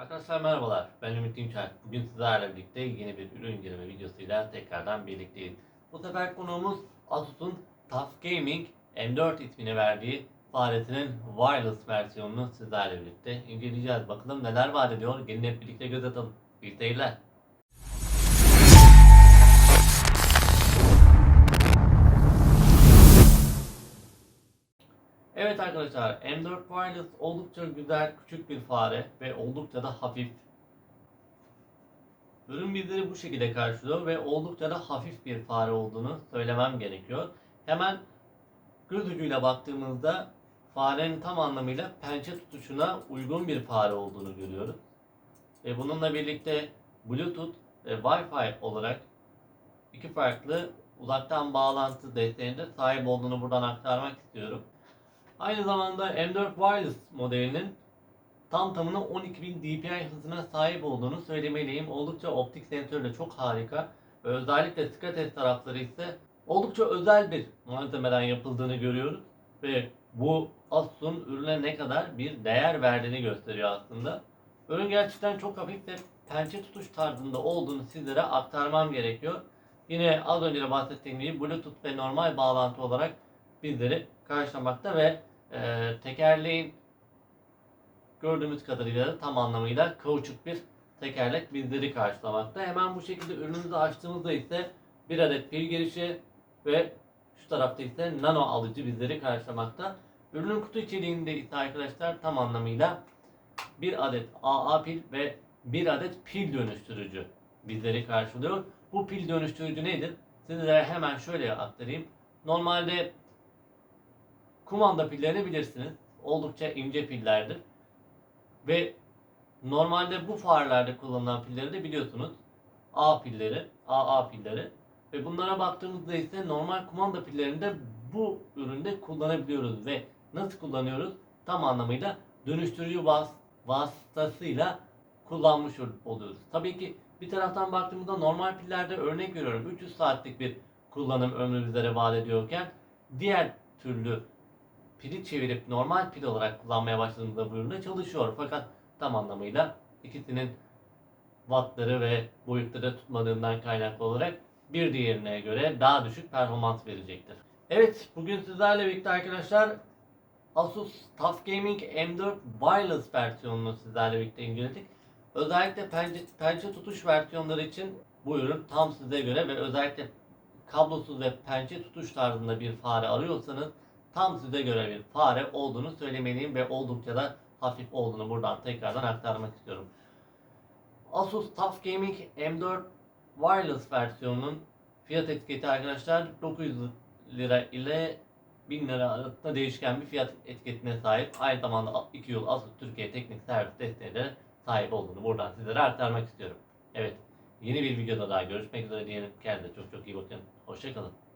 Arkadaşlar merhabalar. Ben Ümit Dinçer. Bugün sizlerle birlikte yeni bir ürün inceleme videosuyla tekrardan birlikteyiz. Bu sefer konuğumuz Asus'un TUF Gaming M4 ismini verdiği faresinin wireless versiyonunu sizlerle birlikte inceleyeceğiz. Bakalım neler vaat ediyor. Gelin hep birlikte göz atalım. İyi seyirler. Evet arkadaşlar M4 Wireless oldukça güzel küçük bir fare ve oldukça da hafif. Ürün bizleri bu şekilde karşılıyor ve oldukça da hafif bir fare olduğunu söylemem gerekiyor. Hemen göz ucuyla baktığımızda farenin tam anlamıyla pençe tutuşuna uygun bir fare olduğunu görüyoruz. Ve bununla birlikte Bluetooth ve Wi-Fi olarak iki farklı uzaktan bağlantı desteğinde sahip olduğunu buradan aktarmak istiyorum. Aynı zamanda M4 Wireless modelinin tam tamına 12.000 dpi hızına sahip olduğunu söylemeliyim. Oldukça optik sensörle çok harika özellikle Skates tarafları ise oldukça özel bir malzemeden yapıldığını görüyoruz ve bu Asus'un ürüne ne kadar bir değer verdiğini gösteriyor aslında. Ürün gerçekten çok hafif ve pençe tutuş tarzında olduğunu sizlere aktarmam gerekiyor. Yine az önce de bahsettiğim gibi Bluetooth ve normal bağlantı olarak bizleri karşılamakta ve e, tekerleğin gördüğümüz kadarıyla da tam anlamıyla kauçuk bir tekerlek bizleri karşılamakta. Hemen bu şekilde ürünümüzü açtığımızda ise bir adet pil girişi ve şu tarafta ise nano alıcı bizleri karşılamakta. Ürünün kutu içeriğinde ise arkadaşlar tam anlamıyla bir adet AA pil ve bir adet pil dönüştürücü bizleri karşılıyor. Bu pil dönüştürücü nedir? Sizlere hemen şöyle aktarayım. Normalde kumanda pillerini bilirsiniz. Oldukça ince pillerdir. Ve normalde bu farelerde kullanılan pilleri de biliyorsunuz. A pilleri, AA pilleri. Ve bunlara baktığımızda ise normal kumanda pillerini de bu üründe kullanabiliyoruz. Ve nasıl kullanıyoruz? Tam anlamıyla dönüştürücü vas vasıtasıyla kullanmış ol- oluyoruz. Tabii ki bir taraftan baktığımızda normal pillerde örnek veriyorum 300 saatlik bir kullanım ömrü bizlere vaat ediyorken diğer türlü pili çevirip normal pil olarak kullanmaya başladığımızda bu üründe çalışıyor. Fakat tam anlamıyla ikisinin wattları ve boyutları tutmadığından kaynaklı olarak bir diğerine göre daha düşük performans verecektir. Evet bugün sizlerle birlikte arkadaşlar Asus TUF Gaming M4 Wireless versiyonunu sizlerle birlikte inceledik. Özellikle pençe, pençe tutuş versiyonları için bu ürün tam size göre ve özellikle kablosuz ve pençe tutuş tarzında bir fare arıyorsanız tam size göre bir fare olduğunu söylemeliyim ve oldukça da hafif olduğunu buradan tekrardan aktarmak istiyorum. Asus TUF Gaming M4 Wireless versiyonunun fiyat etiketi arkadaşlar 900 lira ile 1000 lira arasında değişken bir fiyat etiketine sahip. Aynı zamanda 2 yıl Asus Türkiye Teknik Servis desteğine de sahip olduğunu buradan sizlere aktarmak istiyorum. Evet, yeni bir videoda daha görüşmek üzere diyelim. Kendinize çok çok iyi bakın. Hoşçakalın.